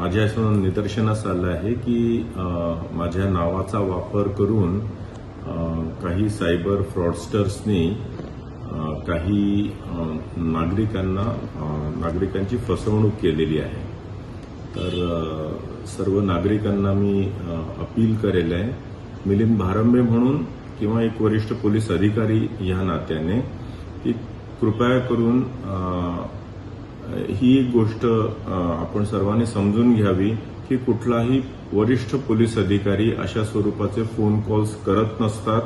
माझ्या असं निदर्शनास आलं आहे की माझ्या नावाचा वापर करून काही सायबर फ्रॉडस्टर्सनी काही नागरिकांना नागरिकांची फसवणूक केलेली आहे. तर सर्व नागरिकांना मी अपील करेल आहे. मिलिंद भारंबे म्हणून किंवा एक वरिष्ठ पोलीस अधिकारी या नात्याने की कृपया करून ही एक गोष्ट आपण सर्वांनी समजून घ्यावी की कुठलाही वरिष्ठ पोलीस अधिकारी अशा स्वरूपाचे फोन कॉल्स करत नसतात.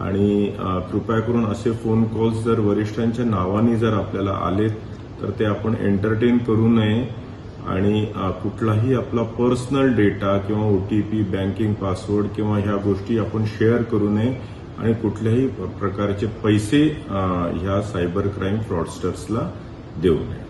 आणि कृपया करून असे फोन कॉल्स जर वरिष्ठांच्या नावाने जर आपल्याला आलेत तर ते आपण एंटरटेन करू नये. आणि कुठलाही आपला पर्सनल डेटा किंवा O T P banking password किंवा ह्या गोष्टी आपण शेअर करू नये. आणि कुठल्याही प्रकारचे पैसे ह्या सायबर क्राईम फ्रॉडस्टर्सला देऊ नये.